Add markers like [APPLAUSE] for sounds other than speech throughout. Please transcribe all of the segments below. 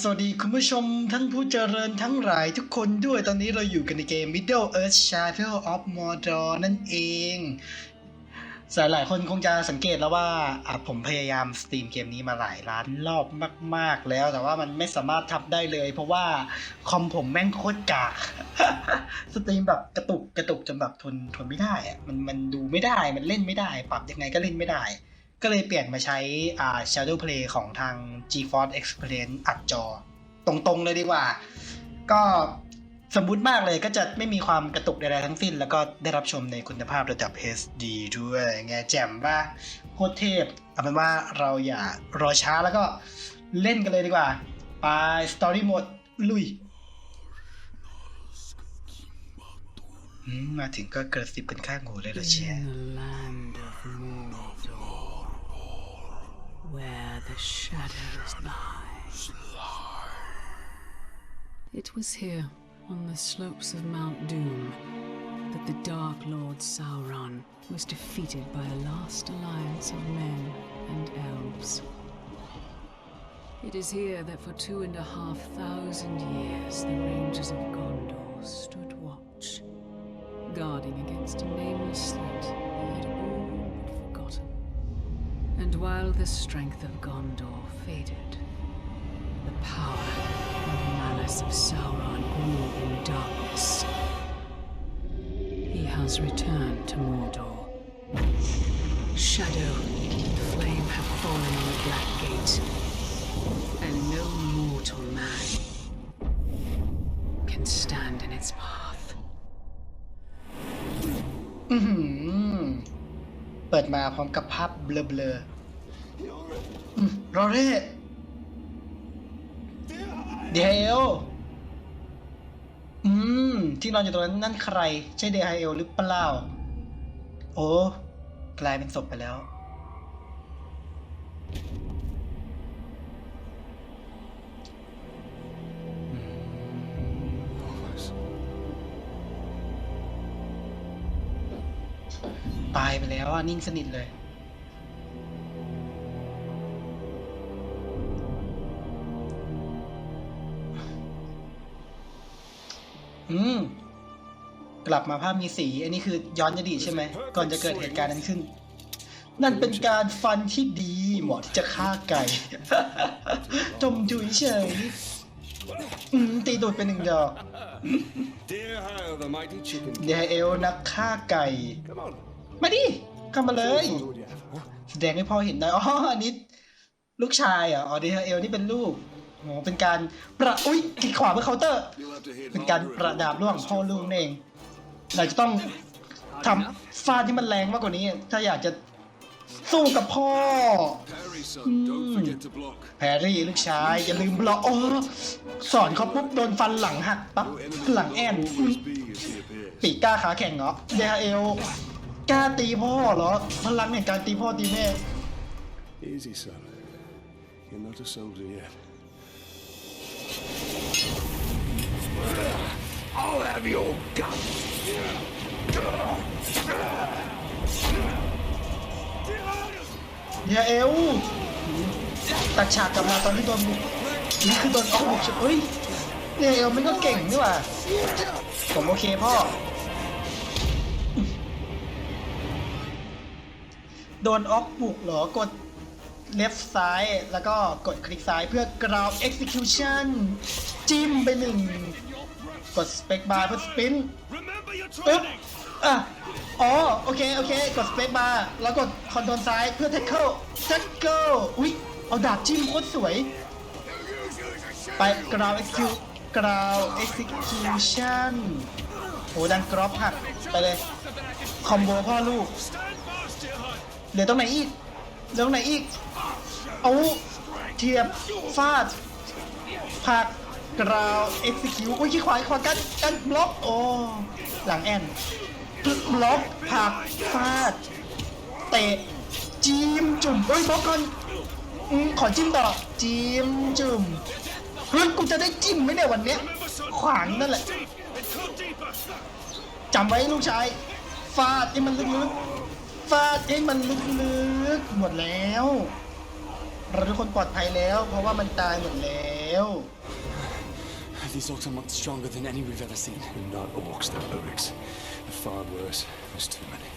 สวัสดีคุณผู้ชมท่านผู้เจริญทั้งหลายทุกคนด้วยตอนนี้เราอยู่กันในเกม Middle Earth Shadow of Mordor นั่นเองสายหลายคนคงจะสังเกตแล้วว่าผมพยายามสตรีมเกมนี้มาหลายล้านรอบมาก ๆ แล้ว แต่ว่ามันไม่สามารถทำได้เลย เพราะว่าคอมผมแม่งโคตรกากสตรีมแบบกระตุกกระตุกจนแบบทนทนไม่ได้อะมันมันดูไม่ได้มันเล่นไม่ได้ ปรับยังไงก็เล่นไม่ได้ ก็เลยเปลี่ยนมาใช้อ่า Shadow Play ของทาง GeForce Experience อัดจอ ตรงๆเลยดีกว่า ก็สมบูรณ์มากเลยก็จะไม่มีความกระตุกใดๆทั้งสิ้น แล้วก็ได้รับชมในคุณภาพระดับ HD ด้วยไงแจ่มว่าโคตรเทพเอาเป็นว่าเราอย่ารอช้าแล้วก็เล่นกันเลยดีกว่า ไป Story Mode ลุย มาถึงก็กระซิบกันข้างหูเลยเหรอแช In ร์ the shadows lie. It was here, on the slopes of Mount Doom, that the Dark Lord Sauron was defeated by a last alliance of men and elves. It is here that for two and a half thousand years the Rangers of Gondor stood watch guarding against a nameless threat had. And while the strength of Gondor faded, the power and malice of Sauron grew in darkness. He has returned to Mordor. Shadow and flame have fallen on the Black Gate, and no mortal man can stand in its path. อือหือเปิดมาพร้อมกับภาพเบลอ รอเร่เดฮเอลอืม ที่นอนอยู่ตรงนั้นนั่นใคร ใช่เดฮเอลหรือเปล่า โอ้ กลายเป็นศพไปแล้ว ตายไปแล้วอะ นิ่งสนิทเลย อืม กลับมาภาพมีสี อันนี้คือย้อนอดีตใช่ไหม ก่อนจะเกิดเหตุการณ์นั้นขึ้น นั่นเป็นการฟันที่ดีเหมาะที่จะฆ่าไก่จมจุยเฉยตีโดดเป็นหนึ่งดอกเดฮเอลนักฆ่าไก่ มาดิเข้ามาเลย แสดงให้พ่อเห็นหน่อยอ๋ออันนี้ลูกชายเหรออ๋อเดฮเอลนี่เป็นลูก โอ้เป็นการประอุ้ยคลิกขวาเพื่อเคาน์เตอร์ เป็นการประดาบระหว่างพ่อลูกนั่นเองเราจะต้องทำฟาดที่มันแรงมากกว่านี้ ถ้าอยากจะสู้กับพ่อแพรรี่ลูกชาย อย่าลืมบล็อกอ๋อสอนเขาปุ๊บโดนฟันหลังหักปั๊บหลังแอนปีกกล้าขาแข็งเหรอเดฮเอลกล้าตีพ่อเหรอพลังแห่งการตีพ่อตีแม่ Easy, son. You're not a soldier yet. I'll have your gun. เดฮเอลตัดฉากกลับมาตอนที่โดนนี่คือโดนออกบุกใช่เฮ้ยเดฮเอลมันก็เก่งนี่หว่าผมโอเคพ่อโดนอ็อกบุกเหรอกด left ซ้าย แล้วก็กดคลิกซ้ายเพื่อ ground execution จิ้มไปหนึ่ง กด space bar เพื่อ spin ปึ๊บอะอ๋อ โอเค โอเค กด space bar แล้วกดคอนโทรลซ้ายเพื่อ tackle tackle อุ๊ย เอาดาบจิ้มโคตรสวย ไป ground execute ground execution โหดันกรอบหักไปเลย คอมโบพ่อลูก เหลือตรงไหนอีกเหลือตรงไหนอีก เอาเทียบฟาดผักกราว execute อุ้ยขี้ขวาขี้ขวากันกันบล็อกโอ้หลังแอนบล็อกผักฟาด เตะจิ้มจุ่มเอ้ยบล็อกก่อนอืมขอจิ้มต่อจิ้มจุ่มเฮ้ยกูจะได้จิ้มไหมเนี่ยวันเนี้ยขวางนั่นแหละจำไว้ลูกชายฟาดให้มันลึกๆฟาดให้มันลึกๆหมดแล้ว เราทุกคนปลอดภัยแล้ว เพราะว่ามันตายหมดแล้แล้ว These orcs are much stronger than any we've ever seen. They're not orcs, they're Urix. They're far worse. There's too many.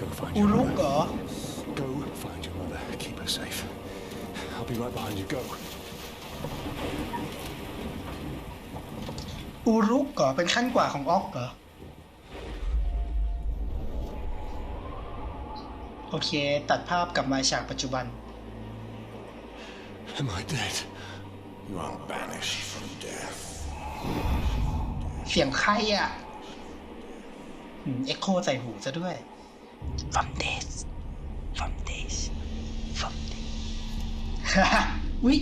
Go find อู your รุกเหร mother. อ Go find your mother. Keep her safe. I'll be right behind you. Go. อูรุกเหรอเป็นขั้นกว่าของออกเหรอ โอเค ตัดภาพกลับมาฉากปัจจุบัน Am I dead? You are banished from death. เสียงใครอะเอ็กโคใส่หูซะด้วย from this from this from this อุ๊ย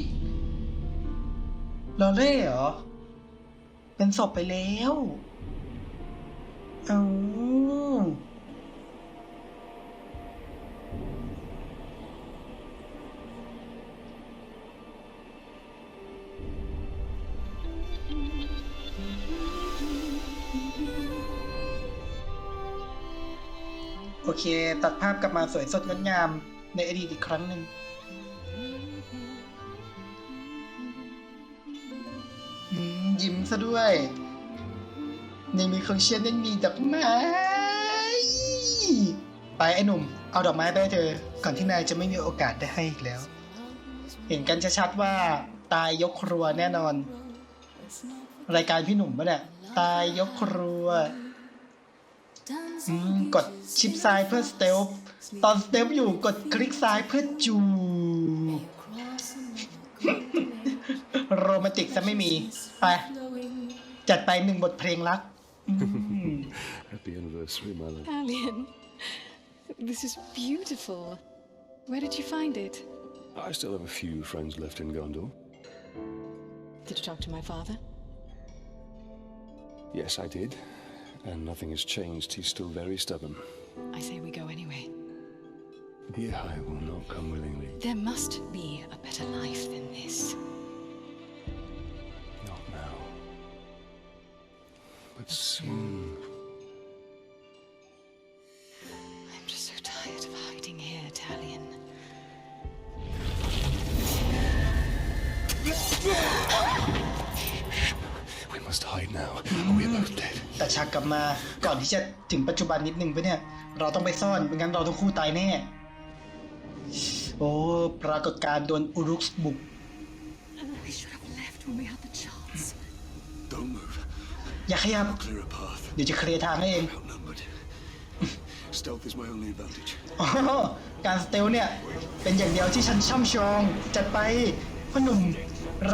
ลอเล่เหรอ เป็นศพไปแล้วเอ โอเค ตัดภาพกลับมาสวยสดงดงามในอดีตอีกครั้งหนึ่ง ยิ้มซะด้วย ในมือของเชียนนั้นมีดอกไม้ ไปไอ้หนุ่ม เอาดอกไม้ไปเธอ ก่อนที่นายจะไม่มีโอกาสได้ให้อีกแล้ว เห็นกันชัดๆว่า ตายยกครัวแน่นอน รายการพี่หนุ่มปะเนี่ย ตายยกครัว อืมกดชิปซ้ายเพื่อสเตลตอนสเตลอยู่กดคลิกซ้ายเพื่อจูบโรแมนติกซะไม่มี ไป จัดไปหนึ่งบทเพลงรักอืม Happy anniversary, my love. Alien, this is beautiful. Where did you find it? I still have a few friends left in Gondor. Did you talk to my father? Yes, I did. And nothing has changed. He's still very stubborn. I say we go anyway. The I will not come willingly. There must be a better life than this. Not now. But soon. I'm just so tired of hiding here, Talion. We must hide now. Or we're both dead. แต่ฉากกลับมาก่อนที่จะถึงปัจจุบันนิดนึงไปเนี่ย เราต้องไปซ่อนไม่งั้นเราทั้งคู่ตายแน่ โอ้ปรากฏการณ์โดนอุรุกบุก อย่าขยับ เดี๋ยวจะเคลียร์ทางให้เองอ๋อการสเตลเนี่ย เป็นอย่างเดียวที่ฉันช่ำชอง จัดไปพ่อหนุ่ม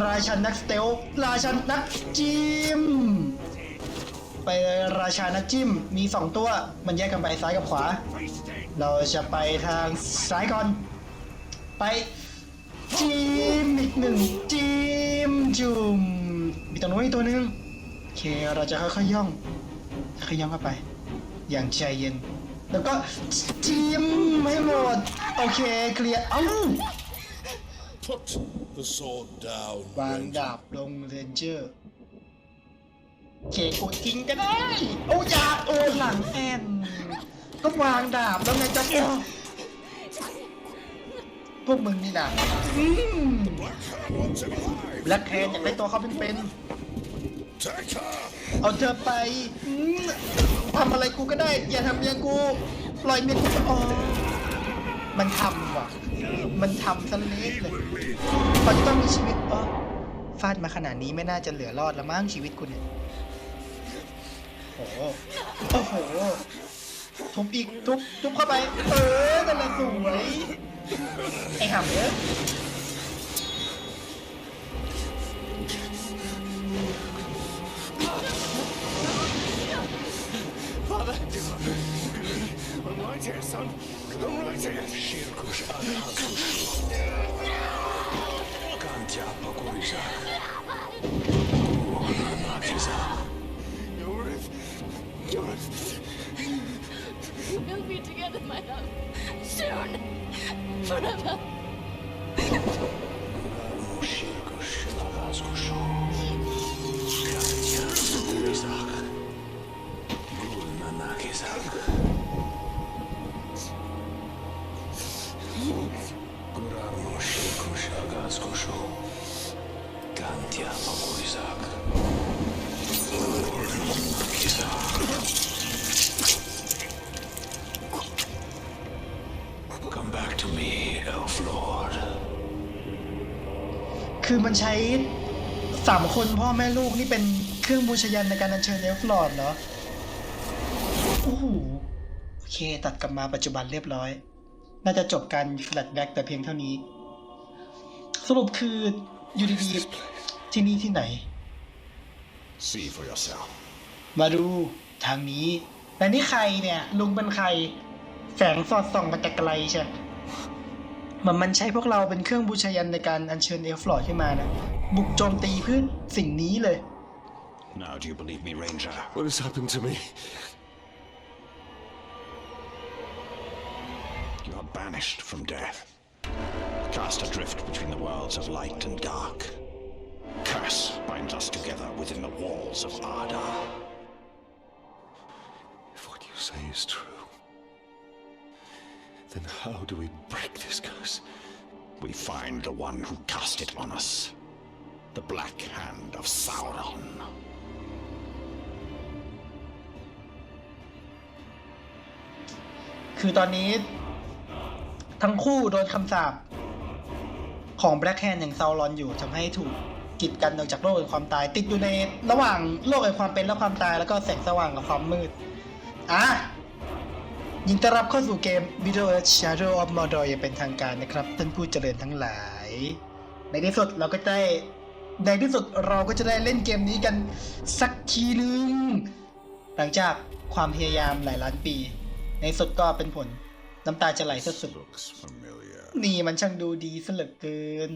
ราชันนักสเตลราชันนักจิ้ม ไปราชานักจิ้มมีสองตัวมันแยกกันไปซ้ายกับขวา เราจะไปทางซ้ายก่อน ไปจิ้มอีกหนึ่งจิ้มจุ่มมีตัวนู้นอีกตัวหนึงโอเคเราจะค่อยๆย่องค่อยๆย่องเข้าไป อย่างใจเย็น แล้วก็จิ้มให้หมดโอเคเคลียร์เอ้า Put the sword down. วาง Ranger. ดาบลงเรนเจอร์ เคกดทิ้งก็ได้โอ้ยาโอ้หลังแอนก็วางดาบแล้วไงจะโอ้พวกมึงนี่นะ Wants him alive. แบล็คแคนอยากได้ตัวเขาเป็น Take her. ๆเอาเธอไปอืมทำอะไรกูก็ได้ อย่าทำเมียกู ปล่อยเมียกูอ๋อมันทำว่ะ มันทำซะเละเลยมันต้องมีชีวิตอ๋อฟาดมาขนาดนี้ไม่น่าจะเหลือรอดละมั้งชีวิตกูเนี่ย โอ้โห โอ้โห ทุบอีก ทุบ ทุบเข้าไป เออนั่นแหละสวย ไอ้ห่ำเอ้ย I'm right here, son. I'm right We'll be together, my love. Soon. Forever. มันใช้สามคนพ่อแม่ลูกนี่เป็นเครื่องบูชายันในการอัญเชิญเอลฟลอร์ดเหรอโอ้โหโอเค ตัดกลับมาปัจจุบันเรียบร้อย น่าจะจบการแฟลชแบ็กแต่เพียงเท่านี้ สรุปคืออยู่ดีๆที่นี่ที่ไหน See for yourself. มาดูทางนี้แต่นี่ใครเนี่ย ลุงเป็นใคร แสงสอดส่องมาแต่ไกลใช่เห มันมันใช้พวกเราเป็นเครื่องบูชายันในการอัญเชิญเอลฟลอร์ดขึ้นมานะ บุกโจมตีเพื่อสิ่งนี้เลย Now, do you believe me, Ranger? What has happened to me? You are banished from death, cast adrift between the worlds of light and dark. Curse binds us together within the walls of Ardar. If what you say is true, then how do we break this curse? We find the one who cast it on us. The Black Hand of Sauron. คือตอนนี้ ทั้งคู่โดนคำสาปของแบล็กแฮนแห่างซาวรอนอยู่ทำให้ถูกกีดกันออกจากโลกแห่งความตาย ติดอยู่ในระหว่างโลกแห่งความเป็นและความตายแล้วก็แสงสว่างกับความมืด อะ ยินต้อนรับเข้าสู่เกม Video Earth Shadow of Mordor อย่างเป็นทางการนะครับท่านผู้เจริญทั้งหลาย ในที่สุดเราก็ได้ในที่สุดเราก็จะได้เล่นเกมนี้กันสักทีนึง หลังจากความพยายามหลายล้านปี ในสุดก็เป็นผลน้ำตาจะไหลสุด Looks familiar. ๆนี่มันช่างดูดีซะเหลือเกิน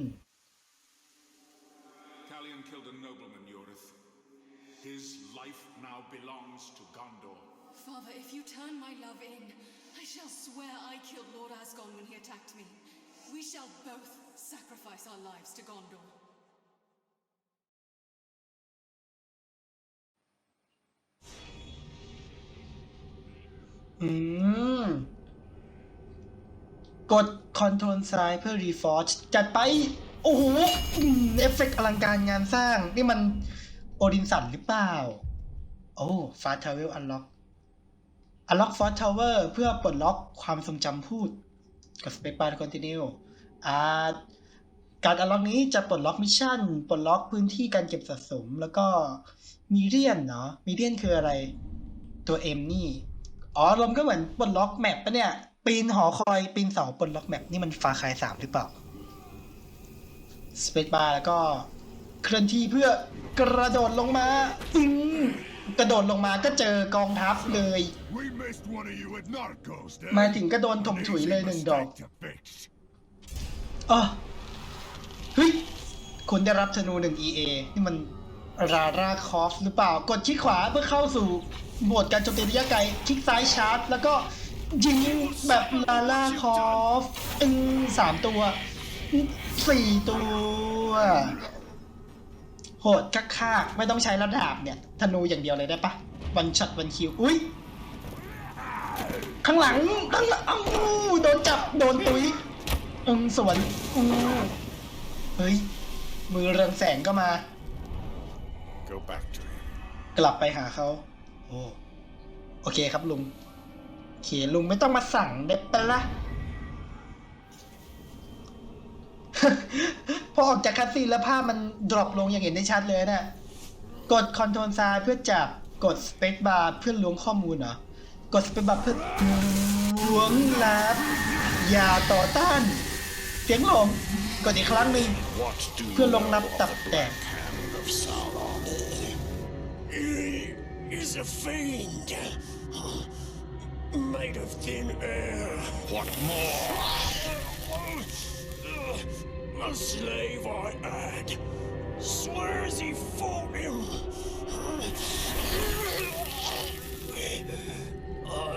shall both sacrifice our lives to Gondor. อืมกด Ctrl ซ้ายเพื่อ Reforge จัดไป โอ้โหเอฟเฟกต์อลังการงานสร้าง นี่มันโอดินสันหรือเปล่า โอ้ฟา s t ท r เวลอันล็อกอันล็อกฟอ t ทาวเวอร์เพื่อปลดล็อกความทรงจำพูดกด Space Bar Continue อ่า การอันล็อกนี้จะปลดล็อกมิชชั่น ปลดล็อกพื้นที่การเก็บสะสม แล้วก็มีเรียนเนาะมีเรียนคืออะไร ตัว M นี่ อ๋อรวมก็เหมือนปลดล็อกแมปปะเนี่ย ปีนหอคอย ปีนเสาปลดล็อกแมปนี่มันฟาคายสามหรือเปล่าสเปซบาร์แล้วก็เคลื่อนที่เพื่อกระโดดลงมาอึ้งกระโดดลงมาก็เจอกองทัพเลย We missed one of you at Narcos, มาถึงก็โดนถมถุยเลยหนึ่งดอก อ๋อเฮ้ย คุณได้รับธนูหนึ่ง EA นี่มันราราคอฟหรือเปล่า กดคลิกขวาเพื่อเข้าสู่โหมดการโจมตีระยะไกลคลิกซ้ายชาร์จ แล้วก็ยิงแบบลาลาคอฟอืมสามตัวสี่ตัวโหดคักคากไม่ต้องใช้ระดาบเนี่ยธนูอย่างเดียวเลยได้ปะวันช็อตวันคิว อุ้ยข้างหลังข้างหลังอ้โดนจับ โดนตุย อืมสวนอืมเฮ้ย มือเรืองแสงก็มา Go back to him. กลับไปหาเขาโอ้โอเคครับลุงโอเคลุงไม่ต้องมาสั่งได้ปะละพอออกจากคัสซีนแล้วภาพมันดรอปลงอย่างเห็นได้ชัดเลยนะกดคอนโทรลซ้ายเพื่อจับ กดสเปซบาร์เพื่อล้วงข้อมูลเหรอ กดสเปซบาร์เพื่อล้วงลับ อย่าต่อต้าน เสียงหลง กดอีกครั้งหนึ่ง What do เพื่อลงนับตับแตก Hand of Sauron? He is a fiend. Made of thin air. What more? A slave I had. Swears he fought him.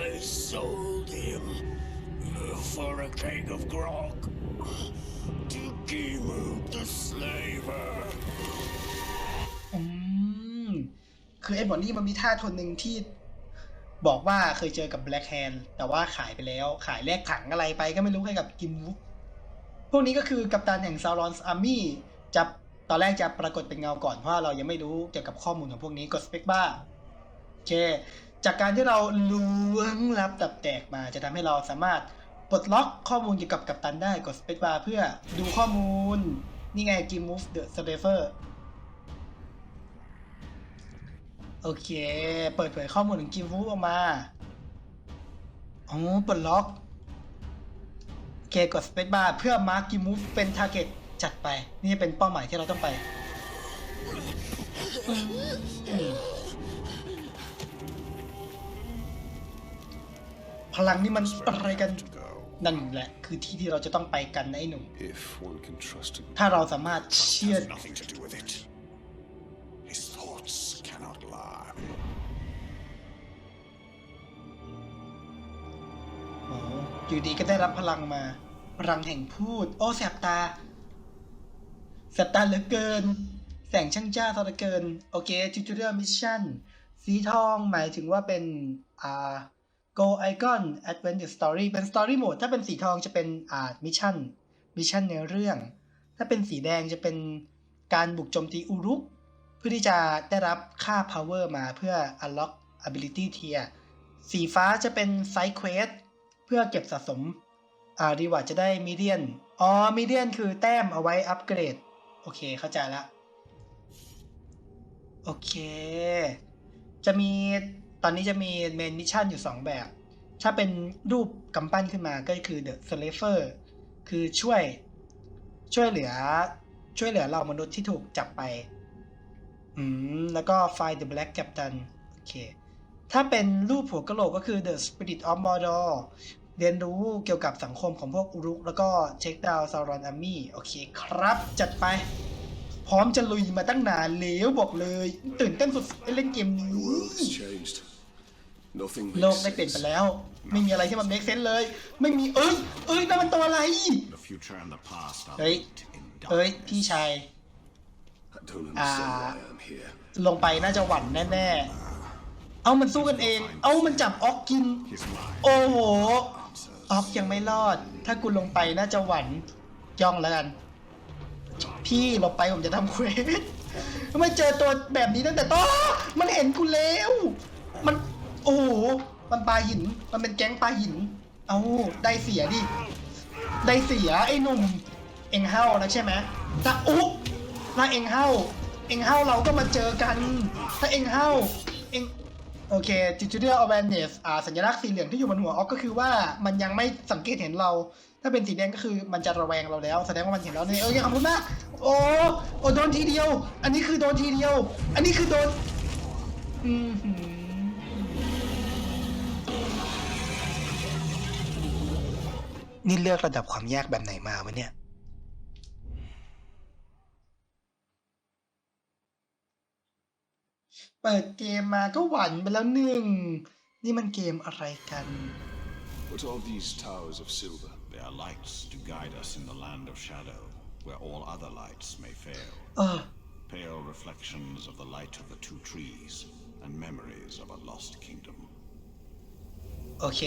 I sold him For a keg of grog to Gimu the slaver. อืม คือไอ้บอนนี่มันมีท่าทนหนึ่งที่บอกว่าเคยเจอกับแบล็ k แฮนแต่ว่าขายไปแล้ว ขายแลกถังอะไรไปก็ไม่รู้ให้กับกิมวุกพวกนี้ก็คือกัปตันแห่งซารอนส์อาร์มี่จะตอนแรกจะปรากฏเป็นเงาก่อนเพราะเรายังไม่รู้เกี่ยวกับข้อมูลของพวกนี้กดสเปกบ้าโอเค จากการที่เราล้วงลับตับแตกมาจะทำให้เราสามารถ ปลดล็อกข้อมูลเกี่ยวกับกัปตันได้กดสเปกบาร์เพื่อดูข้อมูล นี่ไง Game Move the Slaver โอเค เปิดเผยข้อมูลของ Game Move ออกมาอ๋อปลดล็อกโอเคกด Space Bar เพื่อ Mark Game Move เป็น Target จัดไป นี่เป็นเป้าหมายที่เราต้องไปพลังนี่มันอะไรกัน นั่นแหละคือที่ที่เราจะต้องไปกันนะไอ้หนุ่ม If one can trust him. ถ้าเราสามารถเชื่อ Has nothing to do with it. His thoughts cannot lie. โอ้อยู่ดีก็ได้รับพลังมา พลังแห่งพูด โอ้แสบตา แสบตาเหลือเกิน แสงช่างจ้าซะเหลือเกิน โอเคจูจูเรียลมิชชั่น สีทองหมายถึงว่าเป็น อ่า Go Icon Adventure Story เป็น Story Mode ถ้าเป็นสีทองจะเป็นอ่ามิชชั่นมิชชั่นในเรื่อง ถ้าเป็นสีแดงจะเป็นการบุกโจมตีอุรุก เพื่อที่จะได้รับค่า power มาเพื่อ unlock ability tier สีฟ้าจะเป็น side quest เพื่อเก็บสะสมอ่ารีวาร์ดจะได้มีเดียนอ๋อมีเดียนคือแต้มเอาไว้อัปเกรด โอเคเข้าใจละ โอเค จะมี ตอนนี้จะมีเมนมิชชั่นอยู่ 2 แบบ ถ้าเป็นรูปกำปั้นขึ้นมาก็คือ The Slaver คือช่วยช่วยเหลือช่วยเหลือเรามนุษย์ที่ถูกจับไป อืม แล้วก็ Find the Black Captain โอเค ถ้าเป็นรูปหัวกะโหลกก็คือ The Spirit of Mordor เรียนรู้เกี่ยวกับสังคมของพวกอุรุก แล้วก็เช็คดาวซารอนอาร์มี่ โอเคครับ จัดไป พร้อมจะลุยมาตั้งนานแล้วบอกเลย ตื่นเต้นสุดๆเล่นเกมนี้ The world has changed. Nothing โลก makes ได้เปลี่ยนไป sense. แล้ว ไม่มีอะไรที่มันเมคเซนเลย ไม่มีเอ้ย เอ้ยนั่นมันตัวอะไร The future and the past are เฮ้ย linked in เอ้ย darkness. พี่ชาย I don't understand Ah. why I'm here. ลงไปน่าจะหวั่นแน่ๆ เอามันสู้กันเอง เอามันจับออกกิน His mind โอ้โห ออกยังไม่รอด ถ้ากูลงไปน่าจะหวั่นย่องแล้วกัน พี่ลงไปผมจะทำเควสทำไมเจอตัวแบบนี้ตั้งแต่ต้นมันเห็นกูแล้ว มันโอ้โหมันปลาหิน มันเป็นแก๊งปลาหิน เอาได้เสียดิ ได้เสียไอ้หนุ่ม เอ็งเฮ้านะใช่ไหมถ้าอุ๊ถ้าเอ็งเฮ้า เอ็งเฮ้าเราก็มาเจอกัน ถ้าเอ็งเฮ้า เอ็งโอเค Digital Awareness อ่าสัญลักษณ์สีเหลืองที่อยู่บนหัวออกก็คือว่ามันยังไม่สังเกตเห็นเรา ถ้าเป็นสีแดงก็คือมันจะระแวงเราแล้ว แสดงว่ามันเห็นเราเนี่ยเออขอบคุณมากโอ้โอ้โดนทีเดียว อันนี้คือโดนทีเดียว อันนี้คือโดนอือหือนี่เลือกระดับความยากแบบไหนมาวะเนี่ยเปิดเกมมาก็หวั่นไปแล้วหนึ่ง นี่มันเกมอะไรกัน What are these towers of silver? They are lights to guide us in the land of shadow, where all other lights may fail. เออ Pale reflections of the light of the two trees, and memories of a lost kingdom. โอเค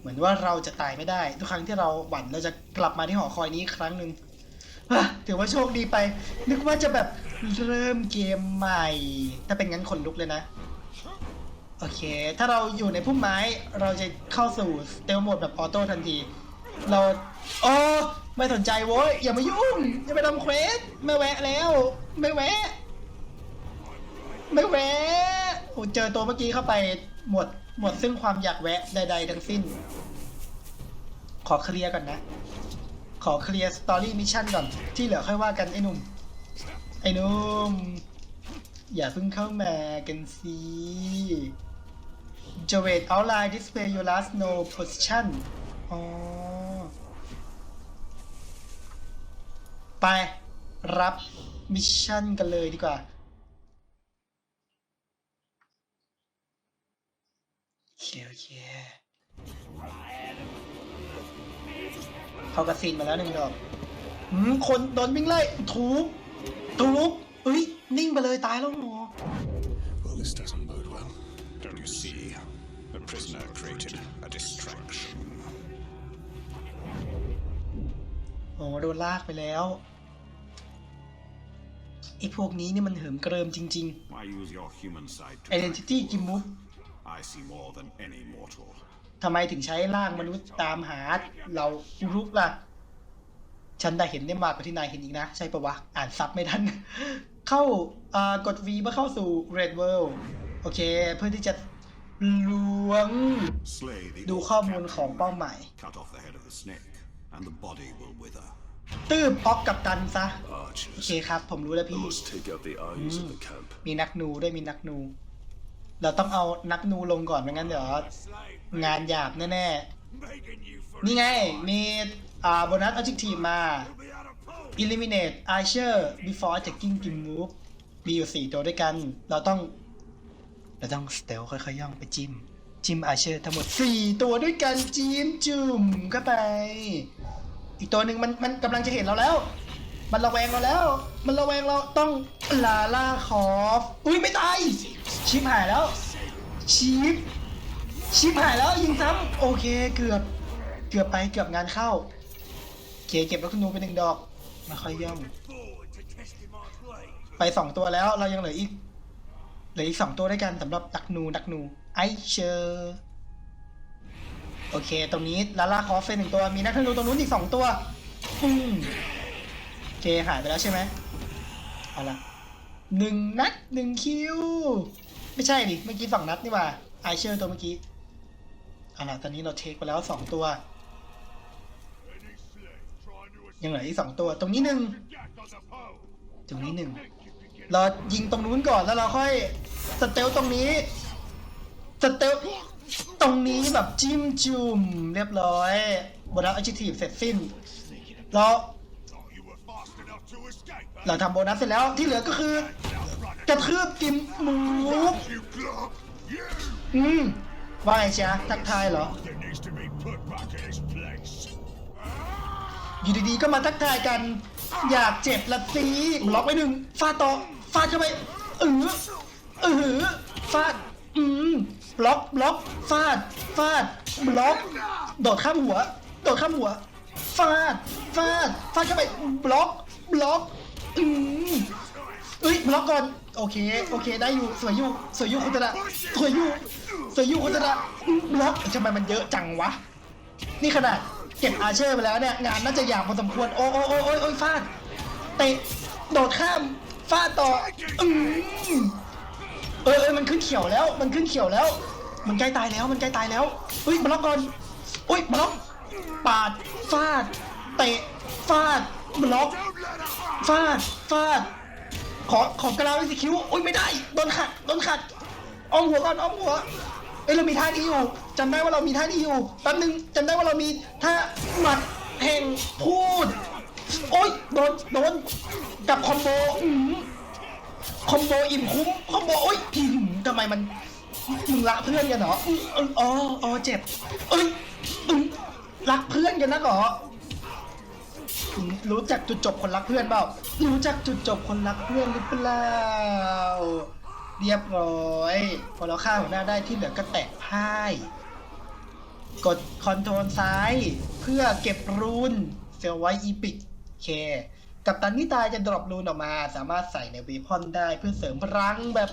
เหมือนว่าเราจะตายไม่ได้ ทุกครั้งที่เราหวั่นเราจะกลับมาที่หอคอยนี้อีกครั้งหนึ่งอะถือว่าโชคดีไป นึกว่าจะแบบเริ่มเกมใหม่ ถ้าเป็นงั้นขนลุกเลยนะ โอเค ถ้าเราอยู่ในพุ่มไม้เราจะเข้าสู่สเตลโหมดแบบออโต้ทันที เราโอ้ไม่สนใจโว้ยอย่ามายุ่งอย่าไปทำเควสไม่แวะแล้ว ไม่แวะ ไม่แวะโอ้เจอตัวเมื่อกี้เข้าไปหมดหมดซึ่งความอยากแวะใด ๆ ทั้งสิ้น ขอเคลียร์ก่อนนะ ขอเคลียร์สตอรี่มิชชั่นก่อน ที่เหลือค่อยว่ากันไอ้หนุ่ม ไอ้หนุ่ม อย่าเพิ่งเข้ามากันสิ j a w a d outline display your last no position อ๋อ ไปรับมิชชั่นกันเลยดีกว่า โอเคโอเคเขากระซินมาแล้วหนึ่งดอกอืมคนโดนวิ่งไล่ถูกถูกเฮ้ยนิ่งไปเลยตายแล้วหมอ Well, this doesn't bode well. Don't you see? The prisoner created a distraction. โอ้โดนลากไปแล้ว ไอ้พวกนี้นี่มันเหิมเกริมจริง Why use your human side to ๆ Identity กิมมุฟ I see more than any mortal. ทำไมถึงใช้ร่างมนุษย์ตามหาเราอุรุกล่ะ ฉันได้เห็นได้มากกว่าที่นายเห็นอีกนะ ใช่ปะวะ อ่านซับไม่ทัน เข้าอ่ากด V เพื่อเข้าสู่ Red World โอเค เพื่อที่จะล้วง Slay the ดู orc ข้อมูล camp. ของเป้าหมาย Cut off the head of the snake, and the body will wither. ตืบออกกับตันซะ โอ Archers. เคครับ ผมรู้แล้ว I พี่ must take out the eyes of the camp. มีนักนูด้วยมีนักนู เราต้องเอานักนูลงก่อนไม่งั้นเดี๋ยวงานหยาบแน่ๆ นี่ไง มีอ่าโบนัส objective มา eliminate archer before attacking team move มีอยู่ 4 ตัวด้วยกัน เราต้อง เราต้อง stealth ค่อยๆย่องไปจิ้ม จิ้ม archer ทั้งหมด 4 ตัวด้วยกันจิ้มจุ่มเข้าไป อีกตัวหนึ่งมันมันกำลังจะเห็นเราแล้ว มันระแวงเราแล้ว มันระแวงเราต้องลาล่าคอฟอุ้ยไม่ตายชิปหายแล้วชิปชิปหายแล้วยิงซ้ำโอเคเกือบ เกือบไปเกือบงานเข้าเคเก็บลูกธนูไปหนึ่งดอกมาค่อยย่องไปสองตัวแล้วเรายังเหลืออีกเหลืออีกสองตัวด้วยกันสำหรับดักนูดักนู ไอเชอร์ โอเค ตรงนี้ลาล่าคอฟเป็นหนึ่งตัว มีนักธนูตรงนู้นอีกสองตัวปึ้งเคหายไปแล้วใช่ไหมเอาละหนึ่งนัดหนึ่งคิว ไม่ใช่ดิ เมื่อกี้สองนัดนี่ว่าไอเชอร์ตัวเมื่อกี้เอาละตอนนี้เราเทคไปแล้วสองตัว ยังเหลืออีกสองตัว ตรงนี้หนึ่งตรงนี้หนึ่งเรายิงตรงนู้นก่อนแล้วเราค่อยสเตลตรงนี้สเตล ตรงนี้แบบจิ้มจุ่มเรียบร้อยบนัส adjective เสร็จสิ้นเราเราทำโบนัสเสร็จแล้วที่เหลือก็คือกระทืบกิมหมูอืมว่าไงจ๊ะทักทายเหรอ อยู่ดีๆก็มาทักทายกัน อยากเจ็บละสิบล็อกไปหนึ่งฟาดต่อฟาดเข้าไปเออเออฟาด อืม ล็อกบล็อกฟาดฟาดบล็อกโดดข้ามหัว โดดข้ามหัวฟาดฟาดฟาดเข้าไปบล็อกบล็อกอืมเอ้ยบล็อกก่อนโอเคโอเคได้อยู่สวยอยู่สวยอยู่คุณตระสวยอยู่สวยอยู่คุณตระบล็อกทำไมมันเยอะจังวะ นี่ขนาดเก็บอาเชอร์ไปแล้วเนี่ยงานน่าจะยากพอสมควรโอ้โอ้โอ้โอ้โอ้ฟาดเตะโดดข้ามฟาดต่ออืมเออเออมันขึ้นเขียวแล้ว มันขึ้นเขียวแล้ว มันใกล้ตายแล้วมันใกล้ตายแล้วเฮ้ยบล็อกก่อนอุ้ยบล็อกปาดฟาด เตะฟาดบล็อกฟาดฟาด ขอขอกระลาไว้สิคิวอุ้ยไม่ได้โดนขัดโดนขัดอ้อมหัวก่อนอ้อมหัวเอ้ยเรามีท่านี้อยู่จำได้ว่าเรามีท่านี้อยู่แป๊บนึงจำได้ว่าเรามีท่าหมัดแห่งพูดโอ๊ยโดนโดนกับคอมโบคอมโบอิ่มคุ้มคอมโบโอ๊ยอื้อหือทำไมมัน มึงรักเพื่อนกันเหรออ๋ออ๋อเจ็บเอ้ยอื้อรักเพื่อนกันนะเหรอรู้จักจุดจบคนรักเพื่อนเปล่า รู้จักจุดจบคนรักเพื่อนหรือเปล่า เรียบร้อย พอเราฆ่าหัวหน้าได้ที่เหลือก็แตะพ่าย กดคอนโทรลซ้าย เพื่อเก็บรูนเซลไว้อีพิกเคกับตันที่ตายจะดรอปรูนออกมา สามารถใส่ในเวพอนได้เพื่อเสริมพลังแบบ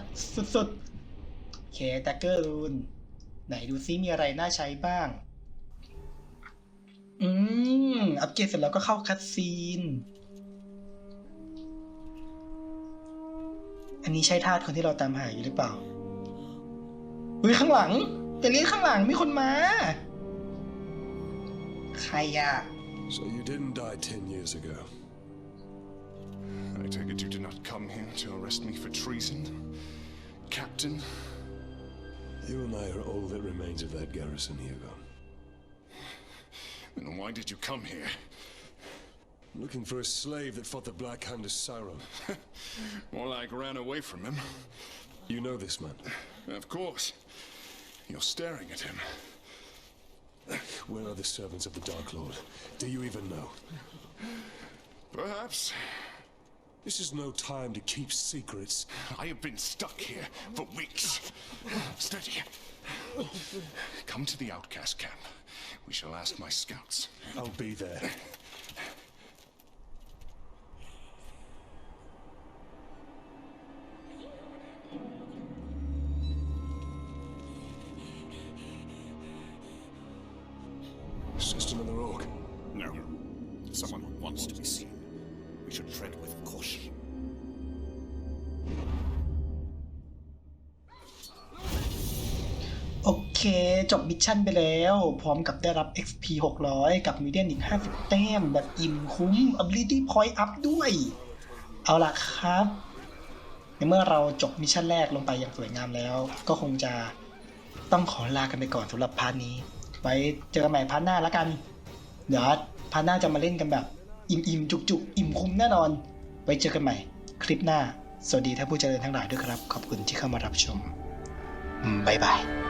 สุดๆ เคแท็กเกอร์รูน ไหนดูซิมีอะไรน่าใช้บ้าง อืม อัปเกรดเสร็จแล้วก็เข้าคัดซีน อันนี้ใช่ทาสคนที่เราตามหาอยู่หรือเปล่าเฮ้ยข้างหลัง แต่เลี้ยงข้างหลังมีคนมา ใครอะ So you didn't die ten years ago. I take it you did not come here to arrest me for treason, Captain. You and I are all that remains of that garrison, Hugo. Then why did you come here? Looking for a slave that fought the Black Hand of Sauron. [LAUGHS] More like ran away from him. You know this man. Of course. You're staring at him. Where are the servants of the Dark Lord? Do you even know? Perhaps. This is no time to keep secrets. I have been stuck here for weeks. Steady. Come to the outcast camp. We shall ask my scouts. I'll be there. จบมิชชั่นไปแล้ว พร้อมกับได้รับ XP 600 กับมีเดียนอีก 50 แต้ม แบบอิ่มคุ้ม Ability Point Up ด้วย เอาล่ะครับ ในเมื่อเราจบมิชชั่นแรกลงไปอย่างสวยงามแล้ว ก็คงจะต้องขอลากันไปก่อนสำหรับพาร์ทนี้ ไว้เจอกันใหม่พาร์ทหน้าแล้วกัน เดี๋ยวพาร์ทหน้าจะมาเล่นกันแบบ อิ่มๆจุกๆ อิ่มคุ้มแน่นอน ไว้เจอกันใหม่ คลิปหน้า สวัสดีท่านผู้เจริญทั้งหลายด้วยครับ ขอบคุณที่เข้ามารับชมอืมบ๊ายบาย